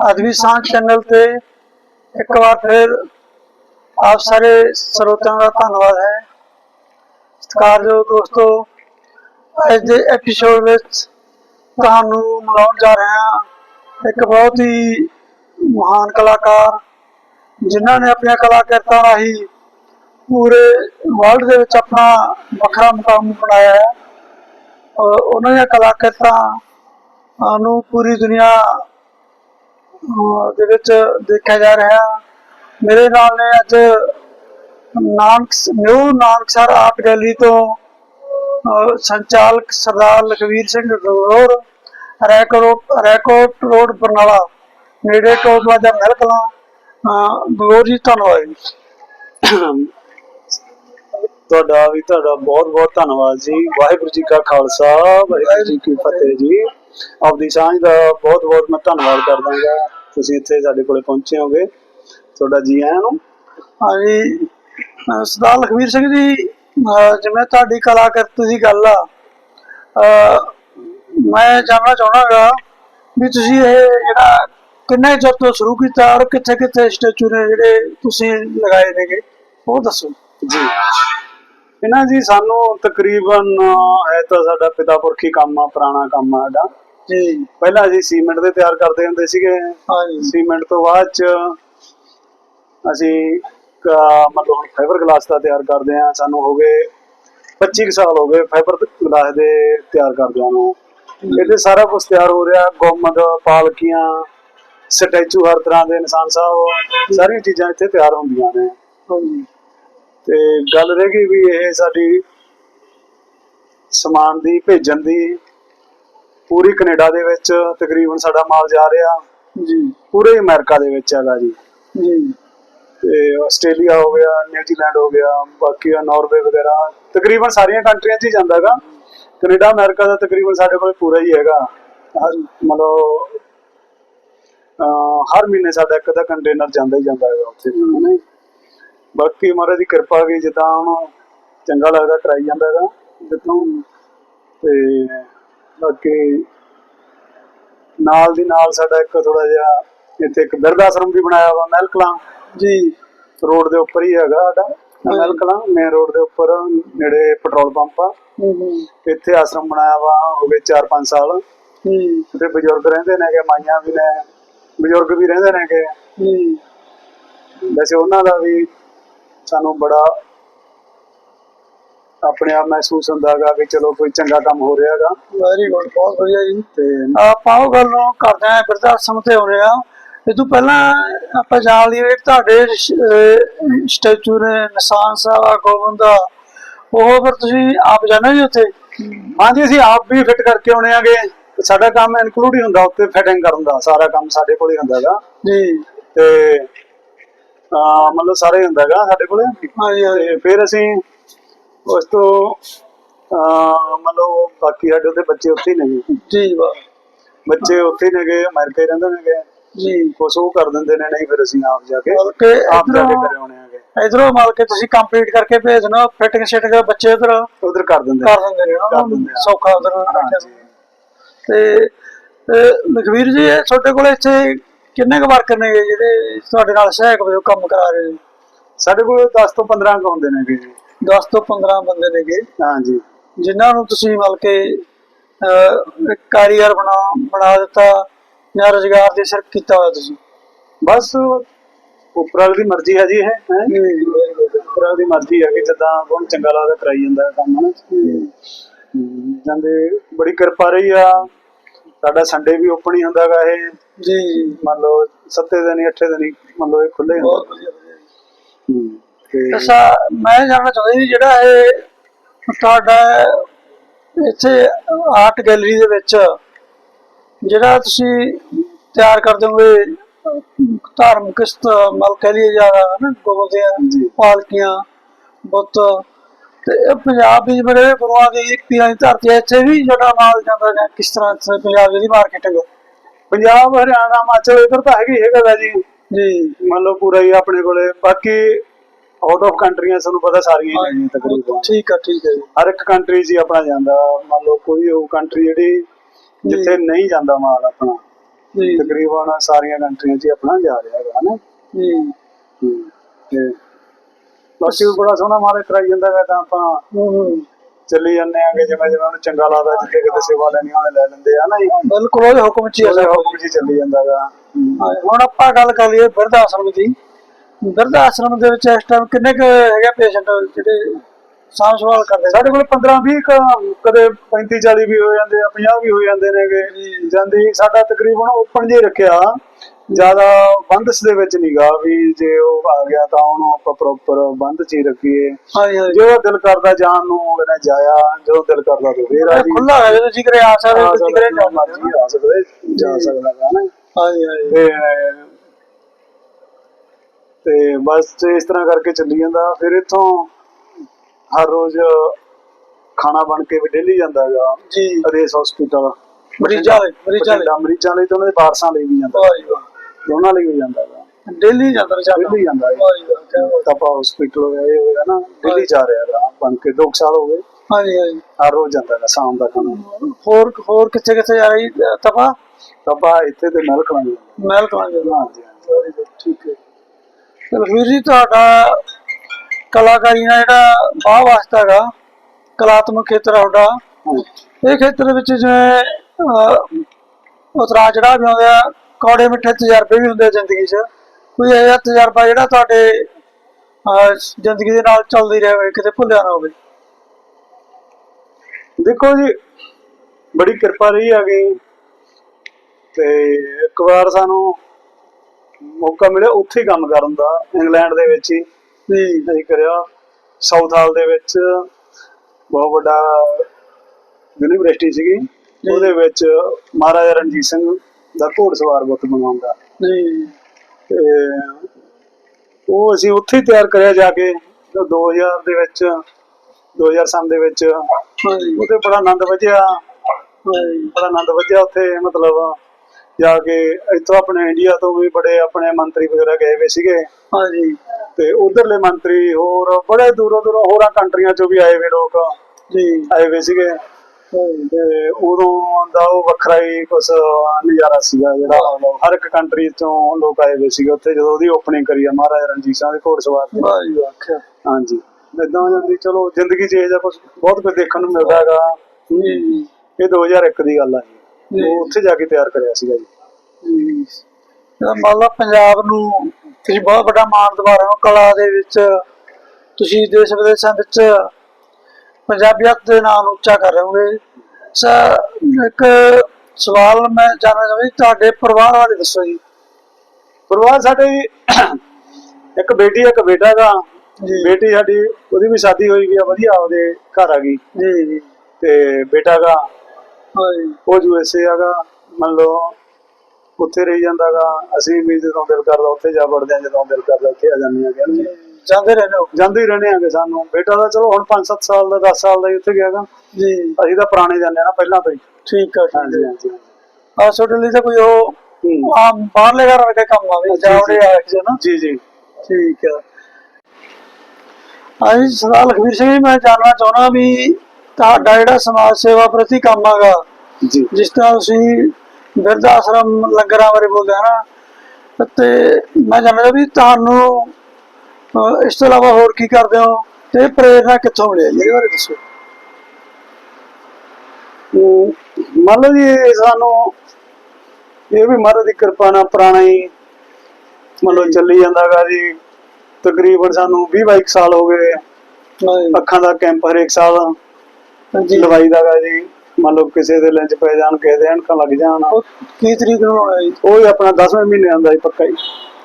ਅਦਵੀ ਸਾਂਝ ਚੈਨਲ ਤੇ ਇੱਕ ਵਾਰ ਫਿਰ ਆਪ ਸਾਰੇ ਸਰੋਤਿਆਂ ਦਾ ਧੰਨਵਾਦ ਹੈ। ਸਤਿਕਾਰਯੋਗ ਦੋਸਤੋ, ਅੱਜ ਦੇ ਐਪੀਸੋਡ ਵਿੱਚ ਤੁਹਾਨੂੰ ਮਿਲਾਉਣ ਜਾ ਰਹੇ ਹਾਂ ਇੱਕ ਬਹੁਤ ਹੀ ਮਹਾਨ ਕਲਾਕਾਰ, ਜਿਨ੍ਹਾਂ ਨੇ ਆਪਣੀਆਂ ਕਲਾਕਾਰਤਾ ਰਾਹੀਂ ਪੂਰੇ ਵਰਲਡ ਦੇ ਵਿੱਚ ਆਪਣਾ ਵੱਖਰਾ ਮੁਕਾਮ ਬਣਾਇਆ ਹੈ। ਔਰ ਉਹਨਾਂ ਦੀਆਂ ਕਲਾਕਾਰਤਾ ਨੂੰ ਪੂਰੀ ਦੁਨੀਆ ਦੇ ਵਿੱਚ ਦੇਖਿਆ ਜਾ ਰਿਹਾ ਮੇਰੇ ਨਾਲ ਨੇ ਅੱਜ Nanak new Nanaksar art gallery ਤੋਂ ਸੰਚਾਲਕ ਸਰਦਾਰ ਲਖਵੀਰ ਸਿੰਘ ਗਰੋਰ ਰੈਕੋਟ ਰੈਕੋਟ ਰੋਡ ਬਰਨਾਲਾ, ਨੇੜੇ ਟੋਲ ਪਲਾਜ਼ਾ ਮਹਿਲਕਲਾਂ ਗਰੋਰ ਜੀ, ਧੰਨਵਾਦ ਤੁਹਾਡਾ ਵੀ ਤੁਹਾਡਾ ਬਹੁਤ ਬਹੁਤ ਧੰਨਵਾਦ ਜੀ। ਵਾਹਿਗੁਰੂ ਜੀ ਕਾ ਖਾਲਸਾ, ਵਾਹਿਗੁਰੂ ਜੀ ਕੀ ਫਤਿਹ ਜੀ। ਆਪਦੀ ਸਾਂਝ ਦਾ ਬਹੁਤ ਬਹੁਤ ਮੈਂ ਧੰਨਵਾਦ ਕਰਦਾਗਾ ਤੁਸੀਂ ਇੱਥੇ ਸਾਡੇ ਕੋਲੇ ਪਹੁੰਚੇ ਹੋਗੇ। ਤੁਹਾਡਾ ਜੀ ਆਇਆਂ ਨੂੰ। ਹਾਂਜੀ ਸਰਦਾਰ ਲਖਵੀਰ ਸਿੰਘ ਜੀ ਜਿਵੇਂ ਤੁਹਾਡੀ ਕਲਾਕਾਰਤੀ ਦੀ ਗੱਲ ਆ ਮੈਂ ਜਾਣਨਾ ਚਾਹਣਾਗਾ ਵੀ ਤੁਸੀਂ ਇਹ ਜਿਹੜਾ ਕਿੰਨੇ ਚਿਰ ਤੋਂ ਸ਼ੁਰੂ ਕੀਤਾ ਔਰ ਕਿੱਥੇ ਕਿੱਥੇ ਸਟੈਚੂ ਨੇ ਜਿਹੜੇ ਤੁਸੀਂ ਲਗਾਏ ਨੇਗੇ, ਉਹ ਦੱਸੋ। ਜੀ। ਇਹਨਾਂ ਜੀ ਸਾਨੂੰ ਤਕਰੀਬਨ ਹੈ ਤਾਂ ਸਾਡਾ ਪਿਤਾ ਪੁਰਖੀ ਕੰਮ ਆ ਪੁਰਾਣਾ ਕੰਮ ਆ ਸਾਡਾ। ਜੀ। ਪਹਿਲਾਂ ਅਸੀਂ ਸੀਮੈਂਟ ਦੇ ਤਿਆਰ ਕਰਦੇ ਹੁੰਦੇ ਸੀਗੇ। ਹਾਂਜੀ। ਸੀਮੈਂਟ ਤੋਂ ਬਾਅਦ ਚ ਅਸੀਂ ਮਤਲਬ ਹੁਣ ਫਾਈਬਰ ਗਲਾਸ ਦਾ ਤਿਆਰ ਕਰਦੇ ਆ ਸਾਨੂੰ ਹੋ ਗਏ 25 ਕੁ ਸਾਲ ਹੋ ਗਏ ਫਾਈਬਰ ਗਲਾਸ ਦੇ ਤਿਆਰ ਕਰਦਿਆਂ ਨੂੰ। ਇਹਦੇ ਸਾਰਾ ਕੁਝ ਤਿਆਰ ਹੋ ਰਿਹਾ ਗੁੰਮਦ ਪਾਲਕੀਆਂ ਸਟੈਚੂ ਹਰ ਤਰ੍ਹਾਂ ਦੇ ਨਿਸ਼ਾਨ ਸਾਹਿਬ ਸਾਰੀਆਂ ਚੀਜ਼ਾਂ ਇੱਥੇ ਤਿਆਰ ਹੁੰਦੀਆਂ ਨੇ। ਹਾਂਜੀ। ਤੇ ਗੱਲ ਰਹਿ ਗਈ ਵੀ ਇਹ ਸਾਡੀ ਸਮਾਨ ਦੀ ਭੇਜਣ ਦੀ ਪੂਰੀ ਕੈਨੇਡਾ ਦੇ ਵਿੱਚ ਤਕਰੀਬਨ ਸਾਡਾ ਮਾਲ ਜਾ ਰਿਹਾ। ਜੀ। ਪੂਰੇ ਅਮਰੀਕਾ ਦੇ ਵਿੱਚ ਹੈਗਾ ਜੀ। ਜੀ। ਤੇ ਆਸਟ੍ਰੇਲੀਆ ਹੋ ਗਿਆ ਨਿਊਜ਼ੀਲੈਂਡ ਹੋ ਗਿਆ ਬਾਕੀ ਆ ਨਾਰਵੇ ਵਗੈਰਾ। ਤਕਰੀਬਨ ਸਾਰੀਆਂ ਕੰਟਰੀਆਂ 'ਚ ਹੀ ਜਾਂਦਾ ਹੈਗਾ। ਕੈਨੇਡਾ ਅਮਰੀਕਾ ਦਾ ਤਕਰੀਬਨ ਸਾਡੇ ਕੋਲ ਪੂਰਾ ਹੀ ਹੈਗਾ। ਹਰ ਮਤਲਬ ਹਰ ਮਹੀਨੇ ਸਾਡਾ ਇੱਕ ਅੱਧਾ ਕੰਟੇਨਰ ਜਾਂਦਾ ਹੀ ਜਾਂਦਾ ਹੈਗਾ ਉੱਥੇ। ਬਾਕੀ ਮਹਾਰਾਜ ਦੀ ਕਿਰਪਾ ਵੀ ਜਿੱਦਾਂ ਹੁਣ ਚੰਗਾ ਲੱਗਦਾ ਟਰਾਈ ਜਾਂਦਾ ਹੈਗਾ ਜਿੱਥੋਂ ਤੇ ਬਾਕੀ ਨਾਲ ਦੀ ਨਾਲ ਸਾਡਾ ਇੱਕ ਥੋੜਾ ਜਿਹਾ ਇੱਥੇ ਇੱਕ ਬਿਰਧ ਆਸ਼ਰਮ ਵੀ ਬਣਾਇਆ ਵਾ ਮਹਿਲ ਕਲਾਂ ਜੀ। ਰੋਡ ਦੇ ਉੱਪਰ ਹੀ ਹੈਗਾ ਸਾਡਾ ਮਹਿਲ ਕਲਾਂ ਮੇਨ ਰੋਡ ਦੇ ਉੱਪਰ ਨੇੜੇ ਪੈਟਰੋਲ ਪੰਪ ਆ। ਇੱਥੇ ਆਸ਼ਰਮ ਬਣਾਇਆ ਵਾ ਹੋ ਗਏ 4-5 ਸਾਲ। ਤੇ ਬਜ਼ੁਰਗ ਰਹਿੰਦੇ ਨੇਗੇ ਮਾਈਆਂ ਵੀ ਨੇ ਬਜ਼ੁਰਗ ਵੀ ਰਹਿੰਦੇ ਨੇਗੇ ਜੀ ਵੈਸੇ ਉਹਨਾਂ ਦਾ ਵੀ ਸਾਨੂੰ ਬੜਾ ਆਪਣੇ ਆਪ ਮਹਿਸੂਸ ਹੁੰਦਾ ਹੈਗਾ ਕਿ ਚਲੋ ਕੋਈ ਚੰਗਾ ਕੰਮ ਹੋ ਰਿਹਾ ਹੈਗਾ। ਵੈਰੀ ਗੁੱਡ ਬਹੁਤ ਵਧੀਆ ਜੀ। ਤੇ ਆਪਾਂ ਉਹ ਗੱਲ ਨੂੰ ਕਰਦੇ ਆਂ ਬਿਰਧਾ ਆਸ਼ਰਮ ਤੇ ਆਉਣੇ ਆ ਇਹ ਤੋਂ ਪਹਿਲਾਂ ਆਪਾਂ ਜਾਣ ਲਈ ਤੁਹਾਡੇ ਸਟੈਚੂ ਨੇ ਨਿਸ਼ਾਨ ਸਾਹਿਬ ਆ ਗੋਬਿੰਦ ਦਾ। ਉਹ ਫਿਰ ਤੁਸੀਂ ਆਪ ਜਾਣਾ ਜੀ ਉੱਥੇ? ਹਾਂਜੀ ਅਸੀਂ ਆਪ ਵੀ ਫਿੱਟ ਕਰਕੇ ਆਉਣੇ ਆਗੇ ਸਾਡਾ ਕੰਮ ਇਨਕਲੂਡ ਹੀ ਹੁੰਦਾ ਉੱਤੇ ਫਿਟਿੰਗ ਕਰਨ ਦਾ ਸਾਰਾ ਕੰਮ ਸਾਡੇ ਕੋਲ ਹੀ ਹੁੰਦਾ ਹੈਗਾ। ਜੀ। ਤੇ ਅਹ ਮਤਲਬ ਸਾਰੇ ਹੀ ਹੁੰਦਾ ਹੈਗਾ ਸਾਡੇ ਕੋਲ। ਹਾਂਜੀ ਹਾਂਜੀ। ਤੇ ਫਿਰ ਅਸੀਂ ਉਸ ਤੋਂ ਮਤਲਬ ਬਾਕੀ ਸਾਡੇ ਉਹਦੇ ਬੱਚੇ ਉੱਥੇ ਹੀ ਨੇਗੇ। ਜੀ ਵਾਹ। ਬੱਚੇ ਉੱਥੇ ਹੀ ਨੇਗੇ ਅਮਰੀਕਾ ਹੀ ਰਹਿੰਦੇ ਨੇਗੇ। ਜੀ। ਕੁਛ ਉਹ ਕਰ ਦਿੰਦੇ ਨੇ ਨਹੀਂ ਫਿਰ ਅਸੀਂ ਆਪ ਜਾ ਕੇ ਬਲਕਿ ਆਪ ਜਾ ਕੇ ਇਧਰੋਂ ਕਰੇ ਆਉਣੇ ਆਗੇ ਇਧਰੋਂ ਮਲ ਕੇ ਤੁਸੀਂ ਕੰਪਲੀਟ ਕਰਕੇ ਭੇਜ ਦੇਣਾ ਫਿਟਿੰਗ ਸ਼ਿਟਿੰਗ ਬੱਚੇ ਉਧਰ। ਉਧਰ ਕਰ ਦਿੰਦੇ ਕਰ ਦਿੰਦੇ ਨੇ ਉਹਨਾਂ। ਸੌਖਾ ਉਧਰ। ਤੇ ਤੇ ਲਖਵੀਰ ਜੀ ਤੁਹਾਡੇ ਕੋਲ ਇੱਥੇ ਕਿੰਨੇ ਕੁ ਵਰਕਰ ਨੇ ਜਿਹੜੇ ਤੁਹਾਡੇ ਨਾਲ ਸਹਾਇਕ ਵਜੋਂ ਕੰਮ ਕਰਾ ਰਹੇ ਨੇ? ਸਾਡੇ ਕੋਲ 10 ਤੋਂ 15 ਕੁ ਹੁੰਦੇ ਨੇਗੇ ਜੀ। 10 ਤੋਂ 15 ਬੰਦੇ ਨੇਗੇ? ਹਾਂਜੀ ਜਿਨ੍ਹਾਂ ਨੂੰ ਤੁਸੀਂ ਮਤਲਬ ਕਿ ਅਹ, ਇੱਕ ਕਾਰੀਗਰ ਬਣਾ ਬਣਾ ਦਿੱਤਾ ਜਾਂ ਰੁਜ਼ਗਾਰ ਦੇ ਸਿਰ ਕੀਤਾ ਹੋਇਆ ਤੁਸੀਂ? ਬਸ ਉੱਪਰ ਵਾਲੀ ਦੀ ਮਰਜ਼ੀ ਹੈ ਜੀ ਇਹ ਹੈਂ। ਉੱਪਰ ਵਾਲੀ ਦੀ ਮਰਜ਼ੀ ਹੈ ਕਿ ਜਿੱਦਾਂ ਬਹੁਤ ਚੰਗਾ ਲੱਗਦਾ ਕਰਾਈ ਜਾਂਦਾ ਕੰਮ ਹਮ, ਜਾਂਦੇ ਬੜੀ ਕਿਰਪਾ ਰਹੀ ਆ। ਸਾਡਾ ਸੰਡੇ ਵੀ ਓਪਨ ਹੀ ਹੁੰਦਾ ਹੈਗਾ ਇਹ। ਜੀ। ਜੀ ਮੰਨ ਲਓ ਸੱਤੇ ਦਿਨ ਹੀ ਅੱਠੇ ਦਿਨ ਹੀ ਮੰਨ ਲਓ ਇਹ ਖੁੱਲੇ ਹੁੰਦਾ। ਬਹੁਤ ਵਧੀਆ ਵਧੀਆ ਅੱਛਾ ਮੈਂ ਜਾਣਨਾ ਚਾਹੁੰਦਾ ਜੀ ਜਿਹੜਾ ਇਹ ਤੁਹਾਡਾ ਇੱਥੇ ਆਰਟ ਗੈਲਰੀ ਦੇ ਵਿੱਚ ਜਿਹੜਾ ਤੁਸੀਂ ਤਿਆਰ ਕਰਦੇ ਹੋਗੇ ਧਾਰਮਿਕ ਸਥ ਮਲ ਕਹਿ ਲਈਏ ਜਾਂ ਨਾ ਗੋਬਿੰਦੀਆਂ ਜੀ। ਪਾਲਕੀਆਂ ਬੁੱਤ ਤੇ ਇਹ ਪੰਜਾਬ ਵਿੱਚ ਬੜੇ ਗੁਰੂਆਂ ਦੀ ਪੀਰਾਂ ਦੀ ਧਰਤੀ ਹੈ ਇੱਥੇ ਵੀ ਜਿਹੜਾ ਮਾਲ ਜਾਂਦਾ ਹੈ ਕਿਸ ਤਰ੍ਹਾਂ ਇੱਥੇ ਪੰਜਾਬ ਦੀ ਮਾਰਕੀਟਿੰਗ ਪੰਜਾਬ ਹਰਿਆਣਾ ਹਿਮਾਚਲ ਇਧਰ ਤਾਂ ਹੈਗੀ ਹੈਗਾ ਵਾ ਜੀ। ਜੀ। ਮੰਨ ਲਓ ਪੂਰਾ ਹੀ ਆਪਣੇ ਕੋਲੇ। ਬਾਕੀ ਆਊਟ ਆਫ ਕੰਟਰੀਆਂ ਸਾਨੂੰ ਪਤਾ ਸਾਰੀਆਂ ਹੀ। ਨੇ ਤਕਰੀਬਨ। ਠੀਕ ਆ ਠੀਕ ਹੈ ਜੀ। ਹਰ ਇੱਕ ਕੰਟਰੀ 'ਚ ਹੀ ਆਪਣਾ ਜਾਂਦਾ। ਮੰਨ ਲਓ ਕੋਈ ਉਹ ਕੰਟਰੀ ਜਿਹੜੀ ਜਿੱਥੇ ਨਹੀਂ ਜਾਂਦਾ ਮਾਲ ਆਪਣਾ। ਤਕਰੀਬਨ ਸਾਰੀਆਂ ਕੰਟਰੀਆਂ 'ਚ ਹੀ ਆਪਣਾ ਜਾ ਰਿਹਾ ਹੈਗਾ ਹਨਾ? ਜੀ। ਤੇ ਬਾਕੀ ਵੀ ਬੜਾ ਸੋਹਣਾ ਮਾਰੇ ਕਰਾਈ ਜਾਂਦਾ ਹੈ ਤਾਂ ਆਪਾਂ ਹੂੰ ਚੱਲੀ ਜਾਂਦੇ ਆਂਗੇ ਜਿਵੇਂ ਜਿਵੇਂ ਉਹਨੂੰ ਚੰਗਾ ਲੱਗਦਾ ਜਿੱਥੇ ਕਿਤੇ ਸੇਵਾ ਲੈਣੀ ਹੋਵੇ ਲੈ ਲੈਂਦੇ ਆ ਨਾ ਜੀ? ਬਿਲਕੁਲ ਉਹਦੇ ਹੁਕਮ ਚ ਹੀ ਆ ਉਹਦੇ ਸਭ ਹੁਕਮ 'ਚ ਹੀ ਚੱਲੀ ਜਾਂਦਾਗਾ ਹਾਂ, ਹੁਣ ਆਪਾਂ ਗੱਲ ਕਰ ਲਈਏ ਬਿਰਧ ਆਸ਼ਰਮ ਦੀ। ਬਿਰਧ ਆਸ਼ਰਮ ਦੇ ਵਿੱਚ ਇਸ ਟਾਈਮ ਕਿੰਨੇ ਕੁ ਹੈਗੇ ਪੇਸ਼ੈਂਟ ਜਿਹੜੇ ਸਾਂਭ ਸੰਭਾਲ ਕਰਦੇ। ਸਾਡੇ ਕੋਲ 15 20 ਕਦੇ 35 40 ਵੀ ਹੋ ਜਾਂਦੇ ਆ 50 ਵੀ ਹੋ ਜਾਂਦੇ ਨੇਗੇ। ਜਾਂਦੀ ਸਾਡਾ ਤਕਰੀਬਨ ਓਪਨ ਜੇ ਰੱਖਿਆ। ਜ਼ਿਆਦਾ ਬੰਦਸ ਦੇ ਵਿੱਚ ਨਹੀਂਗਾ ਵੀ ਜੇ ਉਹ ਆ ਗਿਆ ਤਾਂ ਉਹਨੂੰ ਆਪਾਂ ਪ੍ਰੋਪਰ ਬੰਦ ਚ ਹੀ ਰੱਖੀਏ। ਜੋ ਦਿਲ ਕਰਦਾ ਜਾਣ ਨੂੰ ਉਹਨੇ ਜਾਇਆ। ਜਦੋਂ ਦਿਲ ਕਰਦਾ ਤਾਂ ਫੇਰ ਆ ਜੀ। ਖੁੱਲਾ ਹੈ ਜਦੋਂ ਜਿਗਰੇ ਆ ਸਕਦੇ ਹੋ ਜਿਗਰੇ ਜਾ ਸਕਦੇ ਮਰਜ਼ੀ ਆ ਸਕਦੇ ਜਾ ਸਕਦਾ ਨਾ। ਹਾਂਜੀ ਹਾਂਜੀ। ਤੇ ਤੇ ਬਸ ਇਸ ਤਰ੍ਹਾਂ ਕਰਕੇ ਚੱਲੀ ਜਾਂਦਾ। ਫਿਰ ਇੱਥੋਂ ਹਰ ਰੋਜ਼ ਖਾਣਾ ਬਣ ਕੇ ਵੀ ਡੇਲੀ ਜਾਂਦਾ ਹੈਗਾ। ਜੀ। ਰੇਸ ਹਸਪੀਟਲ ਮਰੀਜ਼ਾਂ ਲਈ ਮਰੀਜ਼ਾਂ ਲਈ ਮਰੀਜ਼ਾਂ ਲਈ ਤੇ ਉਹਨਾਂ ਦੇ ਵਾਰਸਾਂ ਲਈ ਵੀ ਜਾਂਦਾ। ਵਾਹ ਜੀ ਵਾਹ। ਲਈ ਵੀ ਜਾਂਦਾ ਹੈਗਾ। ਡੇਲੀ ਜਾਂਦਾ ਰਿਹਾ ਡੇਲੀ ਹੈ। ਤਪਾ ਹਸਪੀਟਲ ਹੋਇਆ ਇਹ ਹੋਇਆ ਨਾ ਡੇਲੀ ਜਾ ਰਿਹਾ ਹੈਗਾ। ਬਣ ਕੇ 2 ਸਾਲ ਹੋ ਗਏ। ਹਾਂਜੀ ਹਾਂਜੀ। ਹਰ ਰੋਜ਼ ਜਾਂਦਾ ਹੈਗਾ ਸ਼ਾਮ ਦਾ ਖਾਣਾ। ਹੋਰ ਹੋਰ ਕਿੱਥੇ ਕਿੱਥੇ ਜਾ ਰਹੀ ਤਪਾ? ਤਪਾ ਇੱਥੇ ਤੇ ਮਿਲ ਕਰਾਂਗੇ। ਮਹਿਲ ਕਲਾਂ ਜਾਂਦਾ ਹਾਂਜੀ। ਹਾਂਜੀ ਠੀਕ ਹੈ। ਚਲੋ ਵੀਰ ਜੀ ਤੁਹਾਡਾ ਕਲਾਕਾਰੀ ਨਾਲ ਜਿਹੜਾ ਬਾਹ ਵਾਸਤਾ ਹੈਗਾ ਕਲਾਤਮਕ ਖੇਤਰ ਆ ਇਹ ਖੇਤਰ ਵਿੱਚ ਜਿਵੇਂ ਅਹ, ਉਤਰਾਅ ਵੀ ਆਉਂਦੇ ਕੌੜੇ ਮਿੱਠੇ ਤਜਰਬੇ ਵੀ ਹੁੰਦੇ ਆ ਜ਼ਿੰਦਗੀ 'ਚ। ਕੋਈ ਇਹੋ ਤਜਰਬਾ ਜਿਹੜਾ ਤੁਹਾਡੇ ਜ਼ਿੰਦਗੀ ਦੇ ਨਾਲ ਚੱਲਦੀ ਰਹੇ ਕਿਤੇ ਭੁੱਲਿਆ ਨਾ ਹੋਵੇ। ਦੇਖੋ ਜੀ ਬੜੀ ਕਿਰਪਾ ਰਹੀ ਆ ਗਈ ਤੇ ਇੱਕ ਵਾਰ ਸਾਨੂੰ ਮੌਕਾ ਮਿਲਿਆ ਉੱਥੇ ਕੰਮ ਕਰਨ ਦਾ ਇੰਗਲੈਂਡ ਦੇ ਵਿੱਚ ਹੀ। ਜੀ ਅਸੀਂ ਕਰਿਆ। ਸਾਊਥ ਹਾਲ ਦੇ ਵਿੱਚ ਬਹੁਤ ਵੱਡਾ ਯੂਨੀਵਰਸਿਟੀ ਸੀਗੀ। ਉਹਦੇ ਵਿੱਚ ਮਹਾਰਾਜਾ ਰਣਜੀਤ ਸਿੰਘ ਦਾ ਘੋੜਸਵਾਰ ਬੁੱਤ ਬਣਾਉਂਦਾ ਤੇ ਉਹ ਅਸੀਂ ਉੱਥੇ ਹੀ ਤਿਆਰ ਕਰਿਆ ਜਾ ਕੇ ਜੋ 2000 ਦੇ ਵਿੱਚ 2000 ਸਾਲ ਦੇ ਵਿੱਚ ਉਹਤੇ ਬੜਾ ਆਨੰਦ ਵਜਿਆ। ਬੜਾ ਆਨੰਦ ਵਜਿਆ ਉੱਥੇ ਮਤਲਬ ਜਾ ਕੇ ਇੱਥੋਂ ਆਪਣੇ ਇੰਡੀਆ ਤੋਂ ਵੀ ਬੜੇ ਆਪਣੇ ਮੰਤਰੀ ਵਗੈਰਾ ਗਏ ਹੋਏ ਸੀਗੇ। ਹਾਂਜੀ। ਤੇ ਉਧਰਲੇ ਮੰਤਰੀ ਹੋਰ ਬੜੇ ਦੂਰੋਂ ਦੂਰੋਂ ਹੋਰਾਂ ਕੰਟਰੀਆਂ ਚੋਂ ਵੀ ਆਏ ਹੋਏ ਲੋਕ। ਜੀ। ਆਏ ਹੋਏ ਸੀਗੇ। ਤੇ ਉਦੋਂ ਦਾ ਉਹ ਵੱਖਰਾ ਹੀ ਕੁਛ ਨਜ਼ਾਰਾ ਸੀਗਾ ਜਿਹੜਾ ਹਰ ਇੱਕ ਕੰਟਰੀ ਤੋਂ ਲੋਕ ਆਏ ਹੋਏ ਸੀਗੇ। ਉੱਥੇ ਜਦੋਂ ਉਹਦੀ ਓਪਨਿੰਗ ਕਰੀ ਆ ਮਹਾਰਾਜਾ ਰਣਜੀਤ ਸਿੰਘ ਦੇ ਘੋੜਸਵਾਰ ਦੀ ਵਾਹ ਜੀ ਕਿਆ ਹਾਂਜੀ। ਇਦਾਂ ਜਾਂਦੀ ਚਲੋ ਜ਼ਿੰਦਗੀ 'ਚ ਇਹ ਜਿਹਾ ਕੁਛ ਬਹੁਤ ਕੁਝ ਦੇਖਣ ਨੂੰ ਮਿਲਦਾ ਹੈਗਾ। ਜੀ। ਜੀ ਇਹ 2001 ਦੀ ਗੱਲ ਆ ਜੀ। ਜੀ। ਉਹ ਉੱਥੇ ਜਾ ਕੇ ਤਿਆਰ ਕਰਿਆ ਸੀਗਾ ਜੀ। ਜੀ। ਤਾਂ ਮੰਨ ਲਓ ਪੰਜਾਬ ਨੂੰ ਤੁਸੀਂ ਬਹੁਤ ਵੱਡਾ ਮਾਣ ਦਵਾ ਰਹੇ ਹੋ ਕਲਾ ਦੇ ਵਿੱਚ। ਤੁਸੀਂ ਦੇਸ਼ ਵਿਦੇਸ਼ਾਂ ਵਿੱਚ ਪੰਜਾਬੀਅਤ ਦੇ ਨਾਮ ਨੂੰ ਉੱਚਾ ਕਰ ਰਹੇ ਹੋਗੇ। ਸਾ ਇੱਕ ਸਵਾਲ ਮੈਂ ਜਾਣਨਾ ਚਾਹੁੰਦਾ ਤੁਹਾਡੇ ਪਰਿਵਾਰ ਬਾਰੇ ਦੱਸੋ ਜੀ। ਪਰਿਵਾਰ ਸਾਡੇ ਇੱਕ ਬੇਟੀ ਇੱਕ ਬੇਟਾ ਦਾ। ਬੇਟੀ ਸਾਡੀ ਉਹਦੀ ਵੀ ਸ਼ਾਦੀ ਹੋਈ ਆ ਵਧੀਆ ਉਹਦੇ ਘਰ ਆ ਗਈ। ਜੀ ਜੀ। ਤੇ ਬੇਟਾ ਦਾ ਉਹ ਯੂਐਸਏ ਹੈਗਾ। ਮੰਨ ਲਓ ਉੱਥੇ ਰਹੀ ਜਾਂਦਾਗਾ ਅਸੀਂ ਵੀ ਜਦੋਂ ਦਿਲ ਕਰਦਾ ਉੱਥੇ ਜਾ ਵੜਦੇ ਆ ਜਦੋਂ ਦਿਲ ਕਰਦਾ ਇੱਥੇ ਆ ਜਾਂਦੇ ਆ ਜੀ, ਜਾਂਦੇ ਰਹਿੰਦੇ ਹੋ? ਜਾਂਦੇ ਹੀ ਰਹਿੰਦੇ ਆਗੇ ਸਾਨੂੰ। ਬੇਟਾ ਦਾ ਚਲੋ ਹੁਣ 5-7 ਸਾਲ ਦਾ 10 ਸਾਲ ਦਾ ਹੀ ਉੱਥੇ ਗਿਆਗਾ ਜੀ। ਅਸੀਂ ਤਾਂ ਪੁਰਾਣੇ ਜਾਂਦੇ ਆ ਨਾ ਪਹਿਲਾਂ ਤੋਂ ਹੀ। ਠੀਕ ਠੀਕ ਹਾਂਜੀ ਹਾਂਜੀ ਆ ਤੁਹਾਡੇ ਲਈ ਤਾਂ ਕੋਈ ਉਹ। ਆਮ ਬਾਹਰਲੇ ਘਰ ਵਰਗਾ ਕੰਮ ਆਵੇ ਜਾਵੜੇ ਆ ਕੇ ਨਾ? ਜੀ ਜੀ। ਠੀਕ ਹੈ ਹਾਂਜੀ ਸਰਦਾਰ ਲਖਵੀਰ ਸਿੰਘ ਜੀ ਮੈਂ ਜਾਣਨਾ ਚਾਹੁੰਦਾ ਵੀ ਤੁਹਾਡਾ ਜਿਹੜਾ ਸਮਾਜ ਸੇਵਾ ਪ੍ਰਤੀ ਕੰਮ ਜੀ। ਜਿਸ ਤਰ੍ਹਾਂ ਤੁਸੀਂ ਬਿਰਧ ਆਸ਼ਰਮ ਲੰਗਰਾਂ ਬਾਰੇ ਬੋਲਦੇ ਹੋ ਨਾ ਤੇ ਮੈਂ ਜਾਣਦਾ ਵੀ ਤੁਹਾਨੂੰ ਇਸ ਤੋਂ ਇਲਾਵਾ ਹੋਰ ਕੀ ਕਰਦੇ ਹੋ? ਤੇ ਪ੍ਰੇਰਨਾ ਕਿੱਥੋਂ ਮਿਲੀ? ਇਹਦੇ ਬਾਰੇ ਦੱਸੋ। ਮੰਨ ਲਓ ਜੀ ਸਾਨੂੰ ਇਹ ਵੀ ਮਹਾਰਾਜ ਦੀ ਕਿਰਪਾ ਨਾਲ ਪੁਰਾਣਾ ਹੀ ਮੰਨ ਲਓ ਚੱਲੀ ਜਾਂਦਾਗਾ ਜੀ। ਤਕਰੀਬਨ ਸਾਨੂੰ 20 22 ਸਾਲ ਹੋ ਗਏ। ਅੱਖਾਂ ਦਾ ਕੈਂਪ ਹਰੇਕ ਸਾਲ ਜੀ ਲਵਾਈ ਦਾਗਾ ਜੀ। ਮੰਨ ਲਓ ਕਿਸੇ ਦੇ ਲੈਂਚ ਪੈ ਜਾਣ ਕਿਸੇ ਦੇ ਅਣਖਾਂ ਲੱਗ ਜਾਣ। ਉਹ ਕੀ ਤਰੀਕ ਨੂੰ ਹੋਣਾ ਜੀ? ਉਹ ਹੀ ਆਪਣਾ 10ਵੇਂ ਮਹੀਨੇ ਆਉਂਦਾ ਜੀ ਪੱਕਾ ਹੀ।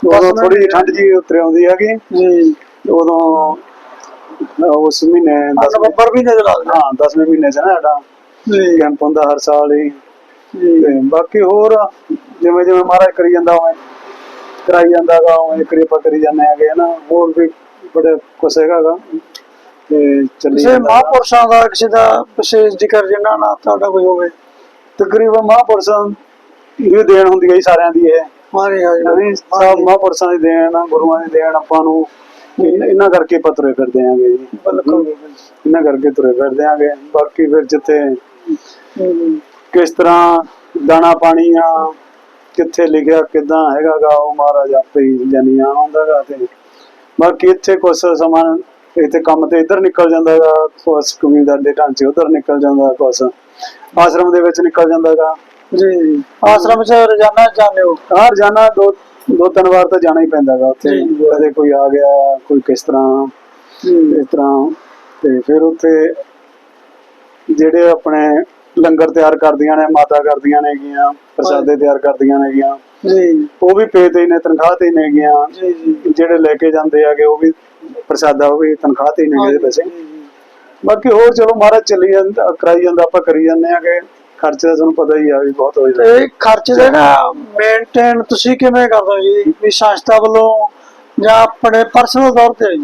ਉਦੋਂ ਥੋੜੀ ਜਿਹੀ। ਠੰਡ ਜੀ ਉਤਰ ਆਉਂਦੀ ਹੈਗੀ। ਜੀ। ਉਦੋਂ ਉਸ ਮਹੀਨੇ ਦਸਵੇਂ ਨਵੰਬਰ ਵੀ ਨਜ਼ਰ ਆ ਹਾਂ 10ਵੇਂ ਮਹੀਨੇ ਚ ਨਾ ਸਾਡਾ। ਕੈਂਪ ਹੁੰਦਾ ਹਰ ਸਾਲ ਹੀ। ਬਾਕੀ ਹੋਰ ਜਿਵੇਂ ਜਿਵੇਂ ਮਹਾਰਾਜ ਕਰੀ ਜਾਂਦਾ ਉਵੇਂ। ਕਰਾਈ ਜਾਂਦਾਗਾ ਉਵੇਂ ਕਿਰਪਾ ਕਰੀ ਜਾਂਦੇ ਹੈਗੇ ਨਾ। ਹੋਰ ਵੀ ਬੜੇ ਕੁਛ ਹੈਗਾਗਾ। ਤੇ ਚੱਲੀ ਕਿਸੇ ਜਾਂਦਾ। ਮਹਾਂਪੁਰਸ਼ਾਂ ਦਾ ਕਿਸੇ ਦਾ ਵਿਸ਼ੇਸ਼ ਜ਼ਿਕਰ ਜਿਨ੍ਹਾਂ ਨਾਲ ਤੁਹਾਡਾ ਕੋਈ ਹੋਵੇ ਤਕਰੀਬਨ ਮਹਾਂਪੁਰਸ਼ਾਂ ਦੀ ਦੇਣ ਹੁੰਦੀ ਹੈ ਜੀ ਸਾਰਿਆਂ ਦੀ ਇਹ। ਹਾਂਜੀ ਹਾਂਜੀ ਨਹੀਂ ਸਭ ਮਹਾਂਪੁਰਸ਼ਾਂ ਦੀ ਦੇਣ ਆ, ਗੁਰੂਆਂ ਦੀ ਦੇਣ ਆਪਾਂ ਨੂੰ ਇਨ- ਇਹਨਾਂ ਕਰਕੇ ਆਪਾਂ ਤੁਰੇ ਫਿਰਦੇ ਆਂਗੇ ਜੀ। ਬਿਲਕੁਲ ਇਹਨਾਂ ਕਰਕੇ ਤੁਰੇ ਫਿਰਦੇ ਆਂਗੇ। ਬਾਕੀ ਫਿਰ ਜਿੱਥੇ ਹਮ, ਕਿਸ ਤਰ੍ਹਾਂ ਦਾਣਾ ਪਾਣੀ ਆ ਕਿੱਥੇ ਲਿਖਿਆ ਕਿਦਾਂ ਹੈਗਾਗਾ ਉਹ ਮਹਾਰਾਜ ਆਪੇ ਹੀ ਜਾਨੀ ਤੇ। ਬਾਕੀ ਇੱਥੇ ਕੁਛ ਸਮਾਂ ਇੱਥੇ ਕੰਮ ਤੇ ਇੱਧਰ ਨਿਕਲ ਜਾਂਦਾਗਾ ਕੁਛ ਕਬੀਲਦਾਰ ਦੇ ਢਾਂਚੇ ਉੱਧਰ ਨਿਕਲ ਜਾਂਦਾ ਕੁਛ ਆਸ਼ਰਮ ਦੇ ਵਿੱਚ ਨਿਕਲ ਜਾਂਦਾਗਾ ਜੀ ਆਸ਼ਰਮ ਚ ਰੋਜ਼ਾਨਾ ਜਾਂਦੇ ਹੋ? ਹਾਂ ਰੋਜ਼ਾਨਾ ਦੋ ਦੋ ਤਿੰਨ ਵਾਰ ਤਾਂ ਜਾਣਾ ਹੀ ਪੈਂਦਾਗਾ ਉੱਥੇ। ਜੀ। ਕਦੇ ਕੋਈ ਆ ਗਿਆ ਕੋਈ ਕਿਸ ਤਰ੍ਹਾਂ ਇਸ ਤਰ੍ਹਾਂ। ਤੇ ਫਿਰ ਉੱਥੇ ਜਿਹੜੇ ਆਪਣੇ ਲੰਗਰ ਤਿਆਰ ਕਰਦੀਆਂ ਨੇ ਮਾਤਾ ਕਰਦੀਆਂ ਨੇਗੀਆਂ ਪ੍ਰਸਾਦੇ ਤਿਆਰ ਕਰਦੀਆਂ ਨੇਗੀਆਂ ਜੀ। ਉਹ ਵੀ ਪੇ ਤੇ ਨੇ ਤਨਖਾਹ ਤੇ ਜੀ ਜੀ। ਜਿਹੜੇ ਲੈ ਕੇ ਜਾਂਦੇ ਆਗੇ ਉਹ ਵੀ ਪ੍ਰਸਾਦਾ ਉਹ ਵੀ ਤਨਖਾਹ ਤੇ ਹੀ ਨੇ ਇਹਦੇ ਪੈਸੇ। ਬਾਕੀ ਹੋਰ ਚਲੋ ਮਹਾਰਾਜ ਚੱਲੀ ਜਾਂਦਾ ਕਰਾਈ ਜਾਂਦਾ ਆਪਾਂ ਕਰੀ ਜਾਂਦੇ ਆਗੇ ਖਰਚੇ ਦਾ ਤੁਹਾਨੂੰ ਪਤਾ ਹੀ ਆ ਵੀ ਬਹੁਤ ਹੋ ਜਾਂਦਾ। ਤੇ ਖਰਚ ਦੇ ਨਾ ਮੇਨਟੇਨ ਤੁਸੀਂ ਕਿਵੇਂ ਕਰਦੇ ਜੀ? ਵੀ ਸੰਸਥਾ ਵੱਲੋਂ ਜਾਂ ਆਪਣੇ ਪਰਸਨਲ ਤੌਰ ਤੇ?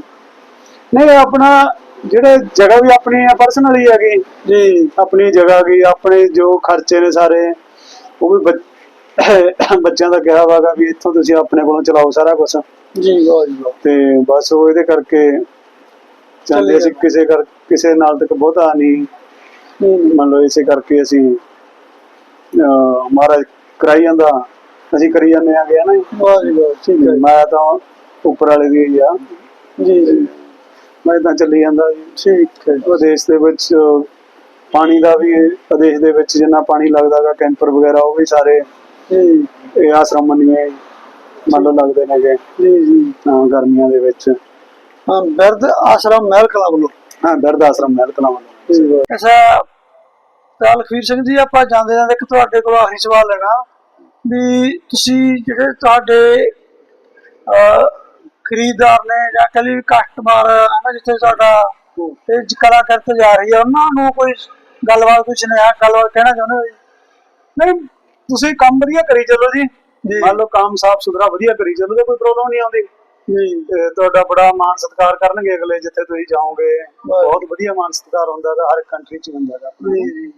ਨਹੀਂ ਆਪਣਾ ਜਿਹੜੇ ਜਗ੍ਹਾ ਵੀ ਆਪਣੀ ਆ ਪਰਸਨਲ ਹੀ ਹੈਗੀ। ਜੀ। ਆਪਣੀ ਜਗ੍ਹਾ ਕੀ ਆਪਣੇ ਜੋ ਖਰਚੇ ਨੇ ਸਾਰੇ ਉਹ ਵੀ ਬੱਚਿਆਂ ਦਾ ਕਿਹਾ ਵਾਗਾ ਵੀ ਇੱਥੋਂ ਤੁਸੀਂ ਆਪਣੇ ਕੋਲੋਂ ਚਲਾਓ ਸਾਰਾ ਕੁਝ ਜੀ ਵਾਹ ਜੀ ਵਾਹ। ਤੇ ਬਸ ਉਹ ਇਹਦੇ ਕਰਕੇ ਚਾਹੁੰਦੇ ਅਸੀਂ ਕਿਸੇ ਕਰ ਕਿਸੇ ਨਾਲ ਤੱਕ ਬਹੁਤਾ ਨਹੀਂ। ਮੰਨ ਲਓ ਇਸੇ ਕਰਕੇ ਅਸੀਂ ਮਹਾਰਾਜ ਕਰਾਈ ਜਾਂਦਾ। ਅਸੀਂ ਕਰੀ ਜਾਂਦੇ ਆ ਗਿਆ ਨਾ। ਵਾਹ ਜੀ ਵਾਹ ਠੀਕ ਹੈ ਮੈਂ ਤਾਂ ਉੱਪਰ ਵਾਲੇ ਦੀ ਆ। ਜੀ ਜੀ। ਮੈਂ ਤਾਂ ਚੱਲੀ ਜਾਂਦਾ ਠੀਕ ਹੈ ਉਹ ਦੇਸ਼ ਦੇ ਵਿੱਚ ਪਾਣੀ ਦਾ ਵੀ ਪ੍ਰਦੇਸ਼ ਦੇ ਵਿੱਚ ਜਿੰਨਾ ਪਾਣੀ ਲੱਗਦਾਗਾ ਕੈਂਪਰ ਵਗੈਰਾ ਉਹ ਵੀ ਸਾਰੇ ਇਹ ਆਸ਼ਰਮ ਮੰਨੀਏ ਮੰਨ ਲਓ ਲੱਗਦੇ ਨੇਗੇ ਜੀ। ਜੀ ਹਾਂ, ਗਰਮੀਆਂ ਦੇ ਵਿੱਚ। ਹਾਂ ਬਿਰਧ ਆਸ਼ਰਮ ਮਹਿਲ ਕਲਾ ਵੱਲੋਂ। ਹਾਂ ਦਰਦ ਆਸ਼ਰਮ ਮਹਿਲ ਕਲਾਵਾਂ ਜੀ ਵਾਹ ਅੱਛਾ ਤਾਂ ਲਖਵੀਰ ਸਿੰਘ ਜੀ ਆਪਾਂ ਜਾਂਦੇ ਜਾਂਦੇ ਇੱਕ ਤੁਹਾਡੇ ਕੋਲ ਆਖਰੀ ਸਵਾਲ ਲੈਣਾ ਵੀ ਤੁਸੀਂ ਜਿਹੜੇ ਤੁਹਾਡੇ ਖਰੀਦਦਾਰ ਨੇ ਜਾਂ ਕਹ ਲਈ ਕਸਟਮਰ ਹੈ ਨਾ ਜਿੱਥੇ ਤੁਹਾਡਾ ਇਹ ਜ- ਕਲਾਕਾਰ ਤੇ ਜਾ ਰਹੀ ਹੈ ਉਹਨਾਂ ਨੂੰ ਕੋਈ ਗੱਲਬਾਤ ਕੋਈ ਸੁਨੇਹਾ ਗੱਲਬਾਤ ਕਹਿਣਾ ਚਾਹੁੰਦੇ ਹੋ ਨਹੀਂ ਤੁਸੀਂ ਕੰਮ ਵਧੀਆ ਕਰੀ ਚੱਲੋ ਜੀ। ਮੰਨ ਲਓ ਕੰਮ ਸਾਫ਼ ਸੁਥਰਾ ਵਧੀਆ ਕਰੀ ਚੱਲੋ ਤੇ ਕੋਈ ਪ੍ਰੋਬਲਮ ਨਹੀਂ ਆਉਂਦੀ। ਜੀ। ਤੁਹਾਡਾ ਬੜਾ ਮਾਣ ਸਤਿਕਾਰ ਕਰਨਗੇ ਅਗਲੇ ਜਿੱਥੇ ਤੁਸੀਂ ਜਾਓਗੇ। ਬਹੁਤ ਵਧੀਆ ਮਾਣ ਸਤਿਕਾਰ ਹੁੰਦਾ ਹੈਗਾ ਹਰ ਕੰਟਰੀ 'ਚ ਹੁੰਦਾ ਜੀ।